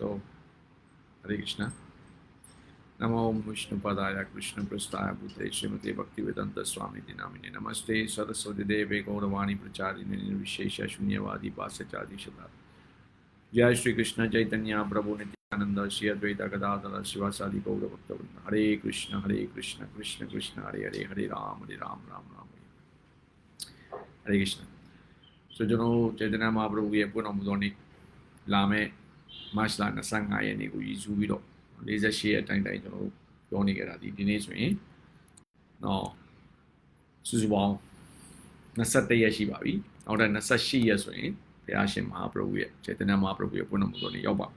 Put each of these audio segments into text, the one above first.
So, Hare Krishna. नमो विष्णुपदाय कृष्णप्रस्थाय भूते श्रीमते भक्तिवेदन्तस्वामिति नामिने नमस्ते सरस्वतीदेवे गौरवाणी प्रचारिणे निर्विशेष शून्यवादी पाशचादिशता जय श्रीकृष्ण चैतन्य प्रभु नित्यानंद श्री अद्वैत गदाधर शिवासादि गौरभक्तवृंद हरे कृष्ण हरे कृष्ण कृष्ण कृष्ण हरे हरे हरे राम हरे राम राम राम हरे हरे कृष्ण सो चैतन्य महाप्रभु की पुनः लामे မတ်လ25ရက်နေ့ကိုရည်စူးပြီးတော့48ရက်တိုင်းတိုင်းကျွန်တော်ပြောနေကြတာဒီဒီနေ့ဆိုရင်တော့စုစုပေါင်း23ရက်ရှိပါပြီနောက်ထပ်28ရက်ဆိုရင်ဘုရားရှင်မဟာပရိဝေရဲ့စေတနာမဟာပရိဝေရဲ့ဘုန်းတော်မူတော်နေရောက်ပါ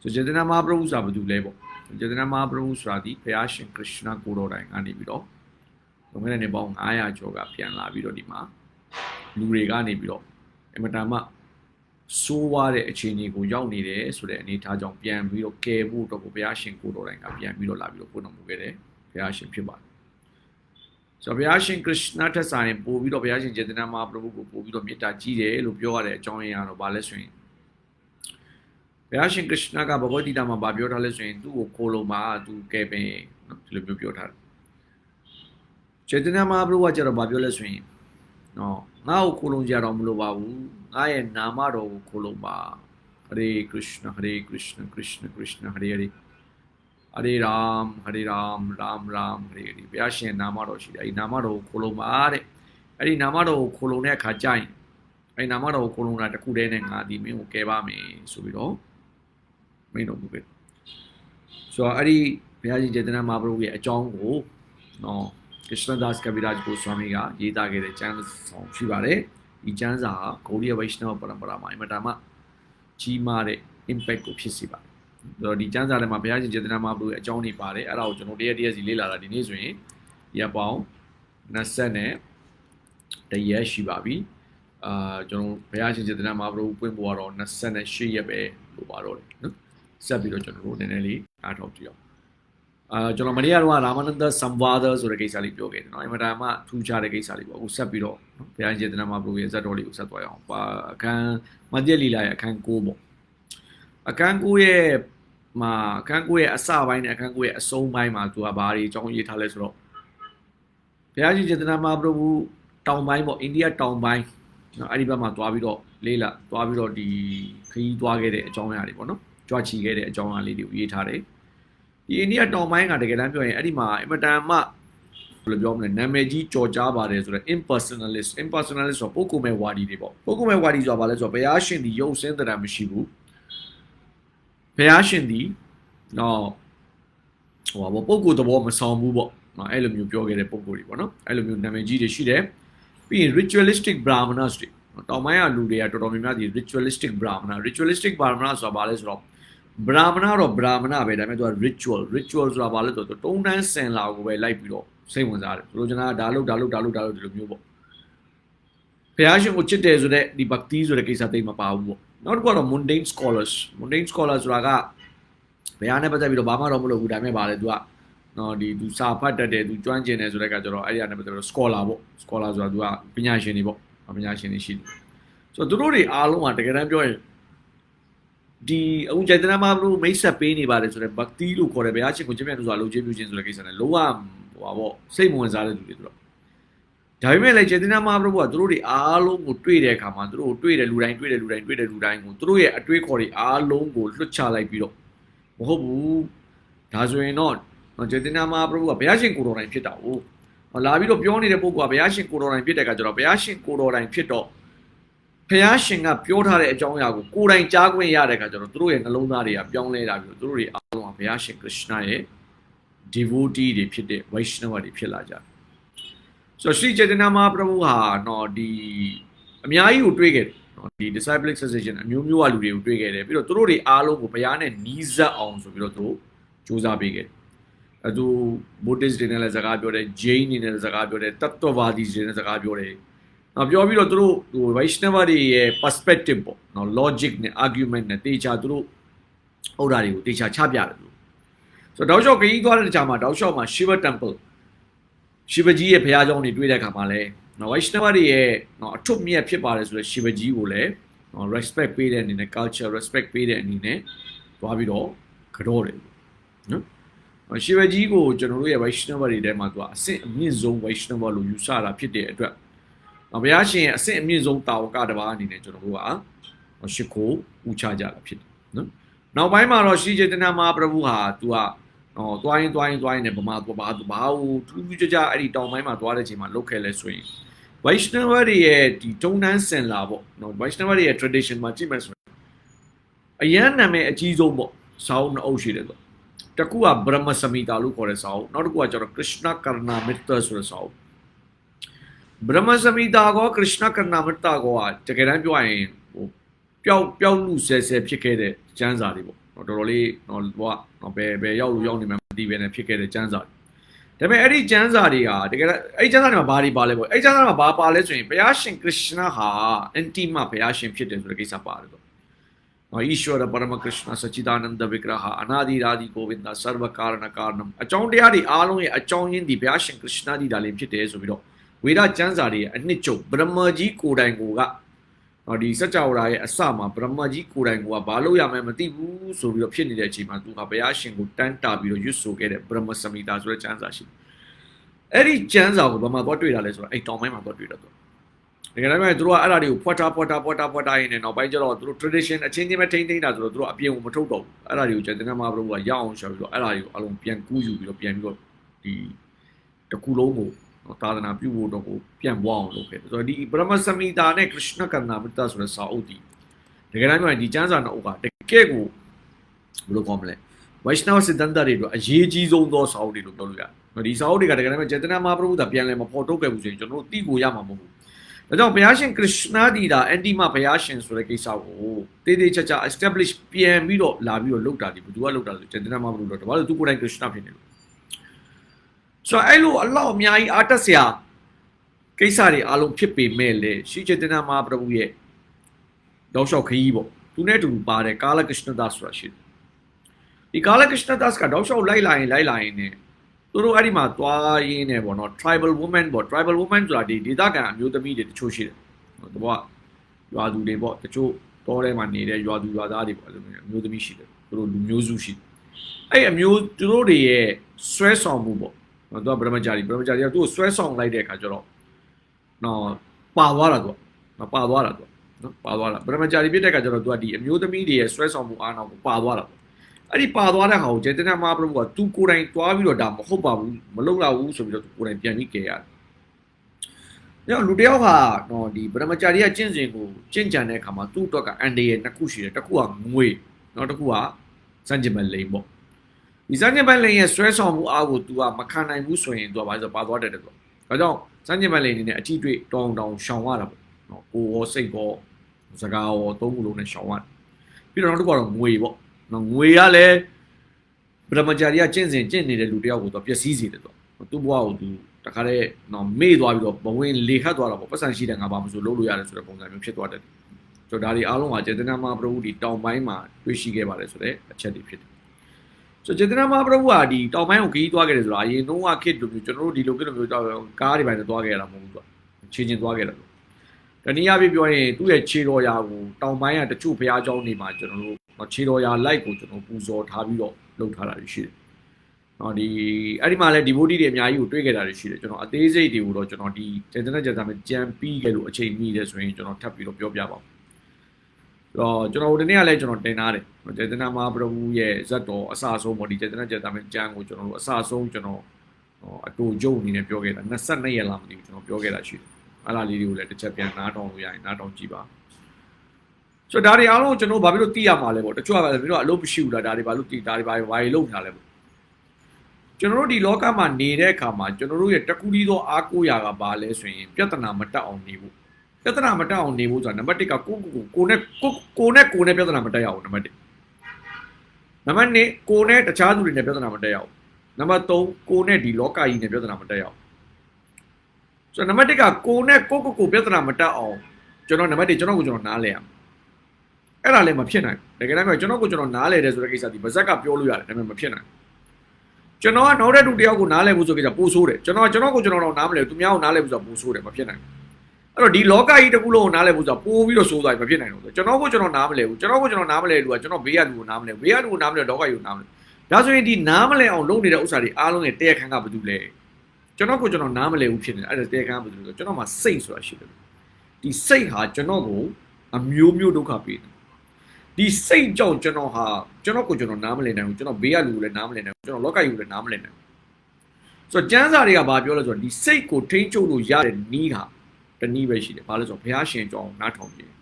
ဆိုစေတနာမဟာပရိဝေဆိုတာဘာတူလဲပေါ့စေတနာမဟာပရိဝေဆိုတာဒီဘုရားရှင်ခရစ္စနာကိုတော်တိုင်ကနေပြီးတော့လွန်ခဲ့တဲ့နှစ်ပေါင်း900ကျော်ကပြန်လာပြီးတော့ဒီမှာလူတွေကနေပြီးတော့အမတန်မှ စိုးဝါတဲ့အခြေအနေကိုရောက်နေတယ်ဆိုတဲ့အနေအထားကြောင့်ပြန်ပြီးတော့ကယ်ဖို့အတွက်ကိုဘုရားရှင်ကိုတော်တိုင်ကပြန်ပြီးတော့လာပြီးတော့ပွင့်တော်မူခဲ့တယ်ဘုရားရှင်ဖြစ်ပါတယ်ဆိုတော့ဘုရားရှင်ခရစ်နာထက်ဆိုင်ပို့ပြီးတော့ဘုရားရှင်ចេတနာမဟာပရဘုကိုပို့ပြီးတော့မေတ္တာကြီးတယ်လို့ပြောရတဲ့အကြောင်းရင်းကတော့ဘာလဲဆိုရင်ဘုရားရှင်ခရစ်နာကဘဂဝတိတာမှာဗာပြောထားလဲဆိုရင်သူ့ကိုခိုးလုံးမှာသူကယ်ပင်နော်ဒီလိုမျိုးပြောထားတယ်ចេတနာမဟာပရဘကကျတော့ဗာပြောလဲဆိုရင်နော်ငါ့ကိုခိုးလုံးကြတော့မလို့ပါဘူး ငါရဲ့နာမတော်ကိုခိုးလုံးပါဟရေကရစ်ဏဟရေကရစ်ဏကရစ်ဏကရစ်ဏဟရေဟရေဟရေရမ်ဟရေရမ်ရမ်ရမ်ဟရေဟရေဘုရားရှင်နာမတော်ရှိတယ်အဲဒီနာမတော်ကိုခိုးလုံးပါတဲ့အဲ့ဒီနာမတော်ကိုခိုးလုံးတဲ့အခါကျရင်အဲ့ဒီနာမတော်ကိုခိုးလုံးတာတစ်ခုတည်းနဲ့ငါဒီမင်းကိုကဲပါမယ်ဆိုပြီးတော့မင်းတော်မူခဲ့ဆိုတော့အဲ့ဒီဘုရားရှင်ចេတနာမဟာပရုရဲ့အကြောင်းကိုနော် Krishnadas Kaviraj Goswami ကရေးသားခဲ့တဲ့ကျမ်းဆောင်ရှိပါတယ်။ ဒီကျမ်းစာဟာဂௌရိယဝိရှနဝပရံပရာမှာအင်မတန်မှကြီးမားတဲ့ impact ကိုဖြစ်စေပါတယ်။ဆိုတော့ဒီကျမ်းစာထဲမှာဘုရားရှင်ចេတနာမဟာပရုရဲ့အကြောင်းတွေပါတယ်။အဲ့ဒါကိုကျွန်တော်တရက်တရက်စီလေ့လာတာဒီနေ့ဆိုရင်ရပ်ပေါင်း20နဲ့တရက်ရှိပါပြီ။အာကျွန်တော်ဘုရားရှင်ចេတနာမဟာပရုပွင့်ပေါ်တော့28ရက်ပဲလို့ပါတော့တယ်နော်။ဆက်ပြီးတော့ကျွန်တော်တို့နည်းနည်းလေးအားထုတ်ကြည့်အောင် အာကျွန်တော်မနေ့ကတော့ရာမနန္ဒဆမ်ဝါဒဆိုတဲ့ကိစ္စလေးပြောခဲ့တယ်နော်အင်မတန်မှထူးခြားတဲ့ကိစ္စလေးပေါ့အခုဆက်ပြီးတော့ဘုရားရှင်တနာမဘုရားရဲ့ဇတ်တော်လေးကိုဆက်သွားရအောင်ပါအခန်းမပြည့်လီလာရဲ့အခန်း9ပေါ့အခန်း9ရဲ့မှာအခန်း9ရဲ့အစပိုင်းနဲ့အခန်း9ရဲ့အဆုံးပိုင်းမှာသူကဘာတွေအကြောင်းရေးထားလဲဆိုတော့ဘုရားရှင်တနာမဘုရားတောင်ပိုင်းပေါ့အိန္ဒိယတောင်ပိုင်းနော်အဲ့ဒီဘက်မှာသွားပြီးတော့လေးလာသွားပြီးတော့ဒီခရီးသွားခဲ့တဲ့အကြောင်းအရာတွေပေါ့နော်ကြွချီခဲ့တဲ့အကြောင်းအရာလေးတွေကိုရေးထားတယ် ဒီအိန္ဒိယတောင်ပိုင်းကတကယ်တမ်းပြောရင်အဲ့ဒီမှာအင်မတန်မှဘယ်လိုပြောမလဲနာမည်ကြီးကြော်ကြားပါတယ်ဆိုတော့ impersonalist impersonalist ဆိုတော့ပုဂ္ဂိုလ်မဲ့ဝါဒီတွေပေါ့ပုဂ္ဂိုလ်မဲ့ဝါဒီဆိုတာဘာလဲဆိုတော့ဘုရားရှင်ဒီရုပ်ဆင်းတဲ့မရှိဘူးဘုရားရှင်ဒီတော့ဟိုပါပုဂ္ဂိုလ်သဘောမဆောင်ဘူးပေါ့နော်အဲ့လိုမျိုးပြောခဲ့တဲ့ပုဂ္ဂိုလ်တွေပေါ့နော်အဲ့လိုမျိုးနာမည်ကြီးတွေရှိတယ်ပြီးရင် ritualistic brahmanas တွေတောင်ပိုင်းကလူတွေကတော်တော်များများဒီ ritualistic brahmana ritualistic brahmana ဆိုတာဘာလဲဆိုတော့ brahmana တော့ brahmana ပဲဒါပေမဲ့သူက ritual ritual ဆိုတာဘာလဲဆိုတော့တုံးတန်းစင်လာကိုပဲလိုက်ပြီးတော့စိတ်ဝင်စားတယ်ဆိုလိုချင်တာကဒါလို့ဒါလို့ဒါလို့ဒါလို့ဒီလိုမျိုးပေါ့ဘုရားရှင်ကိုချစ်တယ်ဆိုတဲ့ဒီ bhakti ဆိုတဲ့ကိစ္စသိမပါဘူးပေါ့နောက်တစ်ခုကတော့ mundane scholars mundane scholars ဆိုတာကဘုရားနဲ့ပတ်သက်ပြီးတော့ဘာမှတော့မလုပ်ဘူးဒါပေမဲ့ဘာလဲသူကနော်ဒီသူစာဖတ်တတ်တယ်သူကျွမ်းကျင်တယ်ဆိုတဲ့ကကျတော့အဲ့ဒီကနေပတ်သက်ပြီးတော့ scholar ပေါ့ scholar ဆိုတာသူကပညာရှင်တွေပေါ့ပညာရှင်တွေရှိတယ်ဆိုတော့သူတို့တွေအားလုံးကတကယ်တမ်းပြောရင် ဒီအခုကျန်တဲ့မှာဘလို့မိတ်ဆက်ပေးနေပါတယ်ဆိုတော့ bhakti လို့ခေါ်တယ်ဘုရားရှင်ကိုကျင့်မြတ်လို့ဆိုတာလုံချင်းပြုခြင်းဆိုတဲ့ကိစ္စနဲ့လုံးဝဟိုပါပေါ့စိတ်မဝင်စားတဲ့သူတွေတို့ဒါပေမဲ့လည်းចេတနာမဟာပရဘုကသူတို့တွေအားလုံးကိုတွေ့တဲ့အခါမှာသူတို့ကိုတွေ့တဲ့လူတိုင်းတွေ့တဲ့လူတိုင်းတွေ့တဲ့လူတိုင်းကိုသူတို့ရဲ့အတွေးခေါ်တွေအားလုံးကိုလွတ်ချလိုက်ပြီးတော့မဟုတ်ဘူးဒါဆိုရင်တော့ចេတနာမဟာပရဘုကဘုရားရှင်ကိုတော်တိုင်ဖြစ်တာ哦လာပြီးတော့ပြောနေတဲ့ပုဂ္ဂိုလ်ကဘုရားရှင်ကိုတော်တိုင်ဖြစ်တဲ့အခါကျတော့ဘုရားရှင်ကိုတော်တိုင်ဖြစ်တော့ ဖះရှင်ကပြောထားတဲ့အကြောင်းအရာကိုကိုယ်တိုင်ကြားခွင့်ရတဲ့အခါကျတော့သူတို့ရဲ့နှလုံးသားတွေကပြောင်းလဲလာပြီးတော့သူတို့တွေအားလုံးကဘုရားရှင်ခရစ်ယာန်ရဲ့ devotee တွေဖြစ်တဲ့ Vaishnava တွေဖြစ်လာကြတယ်။ဆိုတော့ Sri Chaitanya Mahaprabhu ဟာတော့ဒီအများကြီးကိုတွေးခဲ့တယ်နော်ဒီ disciplic succession အမျိုးမျိုးကလူတွေကိုတွေ့ခဲ့တယ်ပြီးတော့သူတို့တွေအားလုံးကိုဘုရားနဲ့နီးစပ်အောင်ဆိုပြီးတော့သူတို့စူးစမ်းပေးခဲ့တယ်အဲသူ Buddhist တွေနဲ့လည်းစကားပြောတယ် Jain တွေနဲ့လည်းစကားပြောတယ် Tattva-vadi တွေနဲ့စကားပြောတယ် နော်ပြောပြီးတော့သူတို့ဟို Vaishnava တွေရဲ့ perspective ပေါ့နော် logic နဲ့ argument နဲ့တေချာသူတို့ဟုတ်တာတွေကိုတေချာချပြတယ်သူဆိုတော့တောက်လျှောက်ခရီးသွားတဲ့ကြာမှာတောက်လျှောက်မှာ Shiva temple ရှိဗကြီးရဲ့ဘုရားကျောင်းတွေတွေ့တဲ့အခါမှာလည်းနော်ဝိုင်းနဝတွေရဲ့နော်အထွတ်မြတ်ဖြစ်ပါတယ်ဆိုတော့ရှိဗကြီးကိုလည်းနော် respect ပေးတဲ့အနေနဲ့ culture respect ပေးတဲ့အနေနဲ့တွားပြီးတော့ကြောတယ်နော်ရှိဗကြီးကိုကျွန်တော်တို့ရဲ့ဝိုင်းနဝတွေထဲမှာသူကအဆင့်အမြင့်ဆုံးဝိုင်းနဝလို့ယူဆတာဖြစ်တဲ့အတွက်နော် ဘုရားရှင်ရဲ့အဆင့်အမြင့်ဆုံးတာဝကတစ်ပါးအနေနဲ့ကျွန်တော်တို့ကရှ िख ိုဦးချကြတာဖြစ်တယ်နော်နောက်ပိုင်းမှာတော့ရှိချေတနာမဟာပရဗုဟာသူကဟောတွိုင်းတွိုင်းတွိုင်းနဲ့ဗမာဘာဘာဘာဟိုထူးထူးခြားခြားအဲ့ဒီတောင်ပိုင်းမှာသွားတဲ့ချိန်မှာလုတ်ခဲ့လဲဆိုရင် Vaishnava တွေရဲ့ဒီတုံတန်းစင်လာပေါ့နော် Vaishnava တွေရဲ့ tradition မှာကြည့်မယ်ဆိုရင်အရန်နာမည်အကြီးဆုံးပေါ့စာအုပ်နှစ်အုပ်ရှိတယ်ဆိုတကူက Brahma Samhita လို့ခေါ်တဲ့စာအုပ်နောက်တစ်ခုကကျတော့ Krishna Karna Metta ဆိုတဲ့ စာအုပ် Brahma Samhita ကော Krishna Karna Metta ကောကတကယ်တမ်းပြောရရင်ဟိုပျောက်ပျောက်လူဆဲဆဲဖြစ်ခဲ့တဲ့ကျမ်းစာတွေပေါ့နော်တော်တော်လေးနော်ဟိုကဘယ်ဘယ်ရောက်လို့ရောက်နေမှမသိဘဲနဲ့ဖြစ်ခဲ့တဲ့ကျမ်းစာတွေဒါပေမဲ့အဲ့ဒီကျမ်းစာတွေဟာတကယ်အဲ့ဒီကျမ်းစာတွေမှာဘာတွေပါလဲပေါ့အဲ့ဒီကျမ်းစာတွေမှာဘာပါလဲဆိုရင်ဘုရားရှင်ကရစ်ရှနာဟာအန်တီမဘုရားရှင်ဖြစ်တယ်ဆိုတဲ့ကိစ္စပါတယ်တော့နော် Ishwara Parama Krishna Sachidananda Vigraha Anadi Radi Govinda Sarva Karana Karanam အကြောင်းတရားတွေအားလုံးရဲ့အကြောင်းရင်းဒီဘုရားရှင်ကရစ်ရှနာဒီဒါလေးဖြစ်တယ်ဆိုပြီးတော့ ဝေဒကျမ်းစာတွေရဲ့အနှစ်ချုပ်ဗြဟ္မကြီးကိုယ်တိုင်ကိုကနော်ဒီစัจ java ရဲ့အစမှာဗြဟ္မကြီးကိုယ်တိုင်ကဘာလို့ရမယ်မသိဘူးဆိုပြီးတော့ဖြစ်နေတဲ့အချိန်မှာသူကဘုရားရှင်ကိုတန်းတာပြီးတော့ရွတ်ဆိုခဲ့တဲ့ဗြဟ္မစမိတာဆိုတဲ့ကျမ်းစာရှိတယ်။အဲ့ဒီကျမ်းစာကိုဘာမှသွားတွေ့တာလဲဆိုတော့အဲ့တောင်ပိုင်းမှာသွားတွေ့တာတော့တကယ်တမ်းကျသူတို့ကအဲ့ဒါတွေကိုဖွက်တာဖွက်တာဖွက်တာဖွက်တာရင်းနဲ့နောက်ပိုင်းကျတော့သူတို့ tradition အချင်းချင်းပဲထိန်းသိမ်းတာဆိုတော့သူတို့အပြင်ကိုမထုတ်တော့ဘူးအဲ့ဒါတွေကိုကျန်တဲ့မှာဘုရားကရအောင်ရှာပြီးတော့အဲ့ဒါတွေကိုအလုံးပြန်ကူးယူပြီးတော့ပြန်ပြီးတော့ဒီတစ်ခုလုံးကိုနော် သာသနာပြုဖို့တော့ကိုပြန်ပွားအောင်လုပ်ခဲ့တယ်ဆိုတော့ဒီပရမစမိတာနဲ့ Krishna Karna Metta ဆိုတဲ့စာအုပ်ဒီတကယ်တမ်းပြောရင်ဒီကျမ်းစာနှစ်အုပ်ကတကယ်ကိုဘယ်လိုခေါ်မလဲ Vaishnava စစ်တမ်းတွေတို့အရေးကြီးဆုံးသောစာအုပ်တွေလို့ပြောလို့ရတယ်ဒီစာအုပ်တွေကတကယ်တမ်းចេတနာမဟာပရဘုဒ္ဓပြန်လဲမဖော်ထုတ်ခဲ့ဘူးဆိုရင်ကျွန်တော်တို့သိကိုရမှာမဟုတ်ဘူးဒါကြောင့်ဘုရားရှင် Krishna ဒီတာအန်တီမဘုရားရှင်ဆိုတဲ့ကိစ္စကိုတေးသေးချာချာ establish ပြန်ပြီးတော့လာပြီးတော့လုပ်တာဒီဘယ်သူကလုပ်တာဆိုចេတနာမဟာပရဘုဒ္ဓတဘာလို့သူကိုယ်တိုင် Krishna ဖြစ်နေလို့ ဆိုတော့အဲ့လိုအလောက်အများကြီးအားတက်စရာကိစ္စတွေအားလုံးဖြစ်ပေမဲ့လေရှိချေတနာမဟာပရဘုရဲ့တောက်လျှောက်ခရီးပေါ့သူနဲ့တူပါတယ်ကာလကೃష్ဏဒါဆိုတာရှိတယ်ဒီကာလကೃష్ဏဒါစ်ကတောက်လျှောက်လိုက်လာရင်လိုက်လာရင်ねသူတို့အဲ့ဒီမှာသွားရင်းနေပေါ့နော် tribal woman ပေါ့ tribal woman ဆိုတာဒီဒေသခံအမျိုးသမီးတွေတချို့ရှိတယ်တဘောရွာသူတွေပေါ့တချို့တောထဲမှာနေတဲ့ရွာသူရွာသားတွေပေါ့အဲ့လိုမျိုးအမျိုးသမီးရှိတယ်သူတို့လူမျိုးစုရှိတယ်အဲ့အမျိုးသူတို့တွေရဲ့ဆွဲဆောင်မှုပေါ့နော် သူကဗြဟ္မချာရီဗြဟ္မချာရီကသူ့ကိုဆွဲဆောင်လိုက်တဲ့အခါကျတော့နော်ပါသွားတာသူကနော်ပါသွားတာသူကနော်ပါသွားတာဗြဟ္မချာရီပြစ်တဲ့အခါကျတော့သူကဒီအမျိုးသမီးတွေရဲ့ဆွဲဆောင်မှုအားနောက်ကိုပါသွားတာအဲ့ဒီပါသွားတဲ့ဟာကိုကျေတနာမဘုရားကသူကိုယ်တိုင်တွားပြီးတော့ဒါမဟုတ်ပါဘူးမလုံလောက်ဘူးဆိုပြီးတော့ကိုယ်တိုင်ပြန်ပြီးကြယ်ရတယ်။ညလူတယောက်ဟာတော့ဒီဗရမချာရီကကျင့်စဉ်ကိုကျင့်ကြံတဲ့အခါမှာသူ့အတွက်ကအန်ဒီရဲ့နှစ်ခုရှိတယ်။တစ်ခုကငွေနောက်တစ်ခုကစံကျင်မဲ့လိမ်ပေါ့ ဒီစံကျင်မဲ့လိန်ရဲ့ဆွဲဆောင်မှုအားကို तू ကမခံနိုင်ဘူးဆိုရင် तू ကဘာလို့ပါသွားတယ်တဲ့ဆိုဒါကြောင့်စံကျင်မဲ့လိန်အနေနဲ့အထီးတွေ့တောင်းတောင်းရှောင်ရတာပေါ့နော်ကိုရောစိတ်ရောစကားရောသုံးခုလုံးနဲ့ရှောင်ရတယ်ပြီးတော့နောက်တစ်ခုကတော့ငွေပေါ့နော်ငွေကလည်းဗြဟ္မကြာရီကကျင့်စဉ်ကျင့်နေတဲ့လူတယောက်ကိုတော့ပျက်စီးစေတယ်တော့သူ့ဘဝကိုသူတခါတည်းနော်မေ့သွားပြီးတော့ဘဝင်လေခတ်သွားတာပေါ့ပတ်စံရှိတယ်ငါဘာမှမဆိုလုပ်လို့ရတယ်ဆိုတဲ့ပုံစံမျိုးဖြစ်သွားတယ်ဆိုတော့ဒါဒီအားလုံးကចេတနာမဟာပရဘုဒီတောင်ပိုင်းမှာတွေ့ရှိခဲ့ပါတယ်ဆိုတဲ့အချက်တွေဖြစ်တယ် ဆိုចេတနာမဟာပရဘုကဒီတောင်ပိုင်းကိုခရီးသွားခဲ့တယ်ဆိုတာအရင်တုန်းကခေတ်လိုမျိုးကျွန်တော်တို့ဒီလိုခေတ်လိုမျိုးကားတွေပိုင်းနဲ့သွားခဲ့ရတာမဟုတ်ဘူးသူကချင်းချင်းသွားခဲ့တာတနည်းအားဖြင့်ပြောရင်သူ့ရဲ့ခြေတော်ရာကိုတောင်ပိုင်းကတချို့ဘုရားကျောင်းတွေမှာကျွန်တော်တို့နော်ခြေတော်ရာလိုက်ကိုကျွန်တော်ပူဇော်ထားပြီးတော့လုပ်ထားတာရှိတယ်။နော်ဒီအဲ့ဒီမှာလည်း devotee တွေအများကြီးကိုတွေ့ခဲ့တာရှိတယ်ကျွန်တော်အသေးစိတ်တွေကိုတော့ကျွန်တော်ဒီ internet ကျမ်းစာမှာကြံပြီးခဲ့လို့အချိန်မိတယ်ဆိုရင်ကျွန်တော်ထပ်ပြီးတော့ပြောပြပါမယ်။ တော့ကျွန်တော်ဒီနေ့ကလည်းကျွန်တော်တင်ထားတယ်။ចេတနာမဟာပရဘူရဲ့ဇတ်တော်အစအဆုံးပေါ့ဒီចេတနာကျမ်းစာမှာကြံကိုကျွန်တော်တို့အစအဆုံးကျွန်တော်အတူကြုံအနေနဲ့ပြောခဲ့တာ22ရက်လားမသိဘူးကျွန်တော်ပြောခဲ့တာရှိတယ်။အဲ့လားလေးတွေကိုလည်းတစ်ချက်ပြန်နားထောင်လို့ရရင်နားထောင်ကြည့်ပါ။ဆိုတော့ဒါတွေအားလုံးကျွန်တော်ဘာဖြစ်လို့သိရမှာလဲပေါ့တချို့ကလည်းပြီးတော့အလုပ်မရှိဘူးလားဒါတွေဘာလို့သိဒါတွေဘာတွေဘာတွေလုပ်နေတာလဲပေါ့ကျွန်တော်တို့ဒီလောကမှာနေတဲ့အခါမှာကျွန်တော်တို့ရဲ့တကူတီးသောအားကိုးရာကဘာလဲဆိုရင်ပြဿနာမတက်အောင်နေဖို့ ပြဿနာမတက်အောင်နေဖို့ဆိုတာနံပါတ်1ကကိုကိုကိုကိုနဲ့ကိုကိုနဲ့ကိုနဲ့ပြဿနာမတက်ရအောင်နံပါတ်1နံပါတ်2ကိုနဲ့တခြားသူတွေနဲ့ပြဿနာမတက်ရအောင်နံပါတ်3ကိုနဲ့ဒီလောကကြီးနဲ့ပြဿနာမတက်ရအောင်ဆိုတော့နံပါတ်1ကကိုနဲ့ကိုကိုကိုပြဿနာမတက်အောင်ကျွန်တော်နံပါတ်1ကျွန်တော်ကိုကျွန်တော်နားလဲရအောင်အဲ့ဒါလည်းမဖြစ်နိုင်ဘူးတကယ်တမ်းကကျွန်တော်ကိုကျွန်တော်နားလဲတယ်ဆိုတဲ့ကိစ္စဒီဗဇက်ကပြောလို့ရတယ်ဒါပေမဲ့မဖြစ်နိုင်ဘူးကျွန်တော်ကနောက်တဲ့သူတယောက်ကိုနားလဲဖို့ဆိုကြတာပို့ဆိုးတယ်ကျွန်တော်ကကျွန်တော်ကိုကျွန်တော်တော့နားမလဲဘူးသူများကိုနားလဲဖို့ဆိုတာပို့ဆိုးတယ်မဖြစ်နိုင်ဘူး အဲ့တော့ဒီလောကကြီးတစ်ခုလုံးကိုနားလဲဖို့ဆိုတာပို့ပြီးတော့ဆိုးသွားပြီမဖြစ်နိုင်ဘူးကျွန်တော်ကိုကျွန်တော်နားမလဲဘူးကျွန်တော်ကိုကျွန်တော်နားမလဲလူကကျွန်တော်ဘေးကလူကိုနားမလဲဘေးကလူကိုနားမလဲလောကကြီးကိုနားမလဲဒါဆိုရင်ဒီနားမလဲအောင်လုပ်နေတဲ့ဥစ္စာတွေအားလုံးရဲ့တရားခံကဘာတူလဲကျွန်တော်ကိုကျွန်တော်နားမလဲဘူးဖြစ်နေတယ်အဲ့ဒါတရားခံကဘာတူလဲကျွန်တော်မှာစိတ်ဆိုတာရှိတယ်ဒီစိတ်ဟာကျွန်တော်ကိုအမျိုးမျိုးဒုက္ခပေးတယ်ဒီစိတ်ကြောင့်ကျွန်တော်ဟာကျွန်တော်ကိုကျွန်တော်နားမလည်နိုင်ဘူးကျွန်တော်ဘေးကလူကိုလည်းနားမလည်နိုင်ဘူးကျွန်တော်လောကကြီးကိုလည်းနားမလည်နိုင်ဘူးဆိုတော့ကျမ်းစာတွေကဘာပြောလဲဆိုတော့ဒီစိတ်ကိုထိန်းချုပ်လို့ရတဲ့နီးဟာတ နည်းပဲရှိတယ်ဘာလဲဆိုတော့ဘုရားရှင်ကြောင်းနားထောင်ခြင်း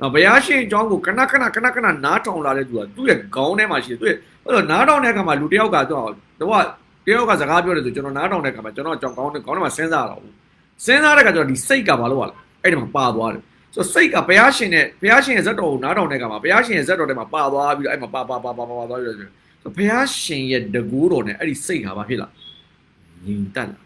နော်ဘုရားရှင်ကြောင်းကိုကနကနကနကနနားထောင်လာတဲ့သူကသူ့ရဲ့ခေါင်းထဲမှာရှိတယ်သူ့ရဲ့အဲ့တော့နားထောင်တဲ့အခါမှာလူတစ်ယောက်ကတော့တော့တယောက်ကစကားပြောတယ်ဆိုကျွန်တော်နားထောင်တဲ့အခါမှာကျွန်တော်ကြောင်းခေါင်းထဲခေါင်းထဲမှာစဉ်းစားရတော့ဘူးစဉ်းစားတဲ့အခါကျတော့ဒီစိတ်ကဘာလို့ ਆ လဲအဲ့ဒီမှာပါသွားတယ်ဆိုစိတ်ကဘုရားရှင်နဲ့ဘုရားရှင်ရဲ့ဇတ်တော်ကိုနားထောင်တဲ့အခါမှာဘုရားရှင်ရဲ့ဇတ်တော်ထဲမှာပါသွားပြီးတော့အဲ့မှာပါပါပါပါပါသွားပြီးတော့ဆိုဘုရားရှင်ရဲ့တကူတော်နဲ့အဲ့ဒီစိတ်ဟာဘာဖြစ်လာငြိမ်သက်လာအ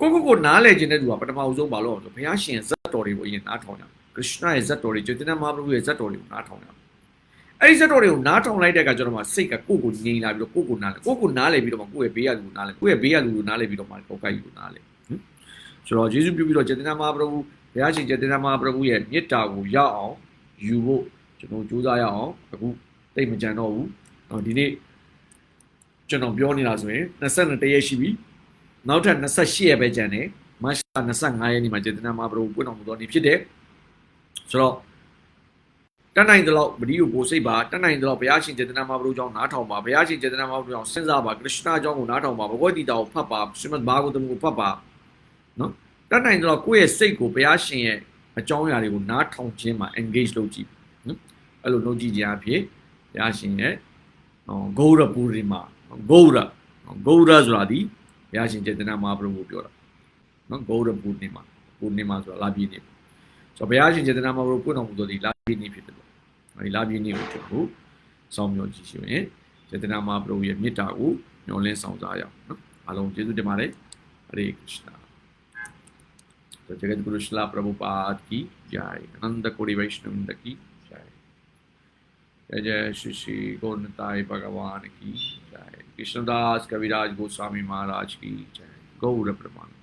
ကိုကိုကိုနားလဲခြင်းတဲ့သူကပထမအဆုံးဘာလို့အောင်ဆိုဘုရားရှင်ရဲ့ဇတ်တော်တွေကိုအရင်နားထောင်ကြခရစ်ယာန်ရဲ့ဇတ်တော်တွေကျေတနာမဟာပရုရဲ့ဇတ်တော်တွေကိုနားထောင်ကြအဲ့ဒီဇတ်တော်တွေကိုနားထောင်လိုက်တဲ့အခါကျတော့မှစိတ်ကကိုကိုငြိမ်လာပြီးတော့ကိုကိုနားလဲကိုကိုနားလဲပြီးတော့မှကိုယ့်ရဲ့ဘေးကလူကိုနားလဲကိုယ့်ရဲ့ဘေးကလူကိုနားလဲပြီးတော့မှကောက်ကကြီးကိုနားလဲဆိုတော့ယေရှုပြုပြီးတော့ကျေတနာမဟာပရုဘုရားရှင်ကျေတနာမဟာပရုရဲ့မေတ္တာကိုရအောင်ယူဖို့ကျွန်တော်ကြိုးစားရအောင်အခုတိတ်မကြံတော့ဘူးအော်ဒီနေ့ကျွန်တော်ပြောနေတာဆိုရင်22ရက်ရှိပြီ နောက်ထပ်28ရက်ပဲကြံတယ်မတ်လ25ရက်နေ့မှာကျေတနာမဟာပရုပွင့်တော်မူတော်နေ့ဖြစ်တယ်ဆိုတော့တတ်နိုင်သလောက်ဗတိကိုပို့စိတ်ပါတတ်နိုင်သလောက်ဘုရားရှင်ကျေတနာမဟာပရုကြောင့်နားထောင်ပါဘုရားရှင်ကျေတနာမဟာပရုကြောင့်စဉ်းစားပါကရစ်နာကြောင့်ကိုနားထောင်ပါဘဂဝတိတာကိုဖတ်ပါရှင်မတ်ဘာဂဝတမ်ကိုဖတ်ပါနော်တတ်နိုင်တော့ကိုယ့်ရဲ့စိတ်ကိုဘုရားရှင်ရဲ့အကြောင်းအရာတွေကိုနားထောင်ခြင်းမှာ engage လုပ်ကြည့်နော်အဲ့လိုလုပ်ကြည့်ခြင်းအဖြစ်ဘုရားရှင်ရဲ့ဂေါရပူရိမာဂေါရဂေါရဆိုတာဒီ ဘုရားရှင်ကျေတနာမဟာပြမှုပြောတာနော်ဂௌရပူနေမှာပူနေမှာဆိုတာလာပြည်နေဆိုတော့ဘုရားရှင်ကျေတနာမဟာပြမှုပွင့်တော်မူသောဒီလာပြည်နေဖြစ်တယ်အဲဒီလာပြည်နေကိုကျွန်တော်ဆောင်မြော်ကြည့်ရှင်ကျေတနာမဟာပြမှုရဲ့မေတ္တာကိုညှော်လင်းဆောင်စားရအောင်နော်အားလုံးကျေးဇူးတင်ပါတယ်ဟရေက ృష్ణ तो जगत गुरु शिला प्रभुपाद की जय अनंत कोड़ी वैष्णव की जय जय श्री श्री गोनताय भगवान की जय। कृष्णदास कविराज गोस्वामी महाराज की जय। गौर प्रमाण।